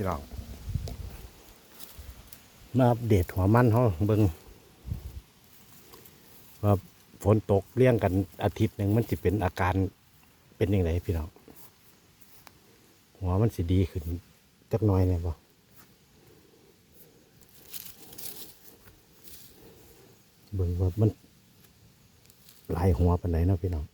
พี่น้องมาอัปเดตหัวมันเขาเบิงว่าฝนตกเลี้ยงกันอาทิตย์หนึ่งมันจะเป็นอาการเป็นยังไงพี่น้องหัวมันสิดีขึ้นจักน้อยเนี่ยบ่เบิ่งว่ามันหลายหัวปานไหนเนาะพี่น้อง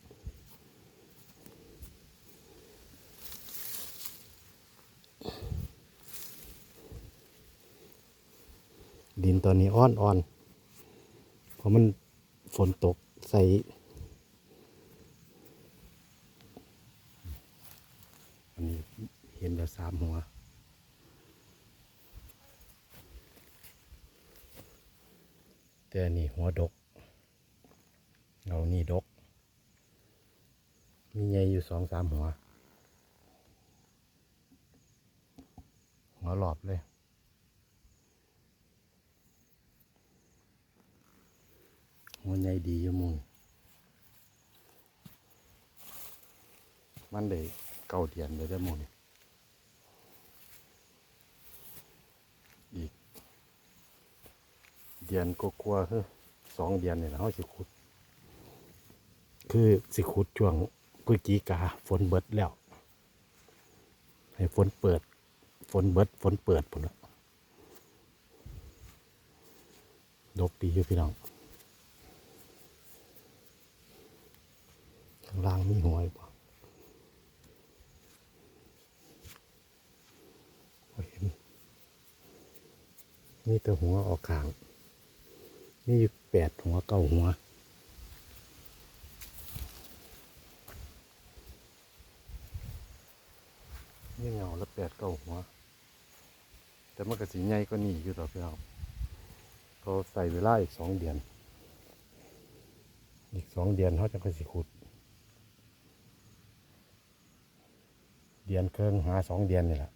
ดินตอนนี้อ่อนอ่อนเพราะมันฝนตกใส่อันนี้เห็นแล้วสามหัวแต่อันนี้หัวดกเอานี่ดก มีใหญ่อยู่สองสามหัว หัวหลอบเลย หัวใหญ่ดีอยู่มุงมันได้เก้าเดือนเลยได้มุงอีก เดือนก็กลัวคือสองเดือนเนี่ยเขาสิขุด คือสิขุดช่วงพฤศจิกาฝนเบิดแล้ว ให้ฝนเปิด ฝนเบิดฝนเปิดพุ่นละดกดีอยู่พี่น้องางล่างมีหัวอีกบ่บ่เห็นมีแต่หัวออกขางมีอยู่แปดหัวเก้าหัวนี่เงาละแปดเก้าหัว แต่มันก็สีใหญ่ก็นี่อยู่ต่อพี่น้องเขาใส่เวลาอีกสองเดือน อีกสองเดือนเขาจะก็สิขุด เดือนเครื่องหาสองเดือนนี่แหละ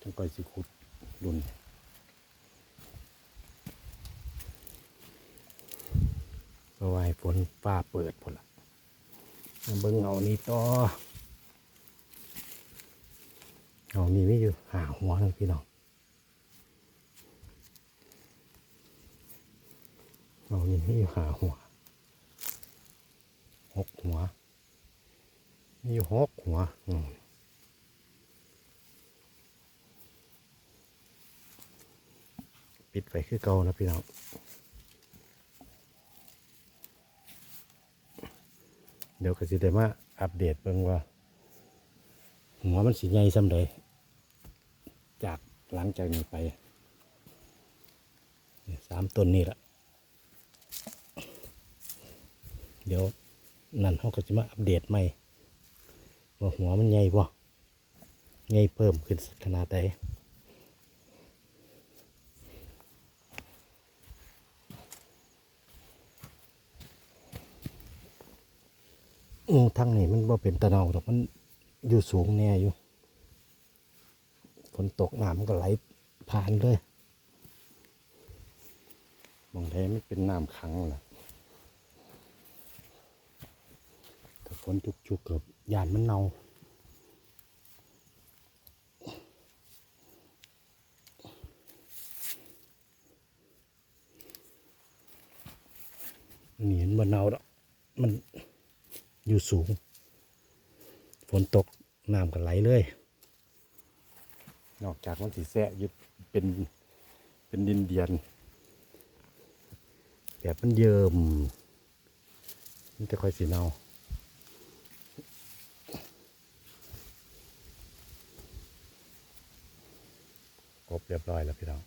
จังก่อยสิขุดรุ่นเพราะว่าให้ฝนฟ้าเปิดพอละมาเบิ้งเอานี่ต่อเอานี่ไม่อยู่หาหัวนึงพี่น้องเอานี่ไม่อยู่หาหัวหกหัว มีอยู่หกหัวปิดไปคือเก่านะพี่น้องเดี๋ยวก็สิได้มาอัปเดตเบิ่งว่า หัวมันสีใหญ่ซ้ำใดจากหลังจากนี้ไปสามต้นนี่แหละเดี๋ยวนั่นเขาก็จะมาอัปเดตใหม่ ว่าหัวมันใหญ่บ่ใหญ่เพิ่มขึ้นขนาดใดอือทั้งนี้มันบ่เป็นตะเนาดอกมันอยู่สูงแน่อยู่ฝนตกน้ำมันก็ไหลผ่านเลยมองแท้ไม่เป็นน้ำขังล่ะถ้าฝ นจุกๆกับยานมันเนาอันนี้มันเนาดอกมันอยู่สูง ฝนตกน้ำก็ไหลเลย นอกจากมันสีแสะอยึดเป็นเป็นดินเดียน แบบมันเยิมมันจะค่อยสีเนาค เรียบร้อยแล้วพี่น้อง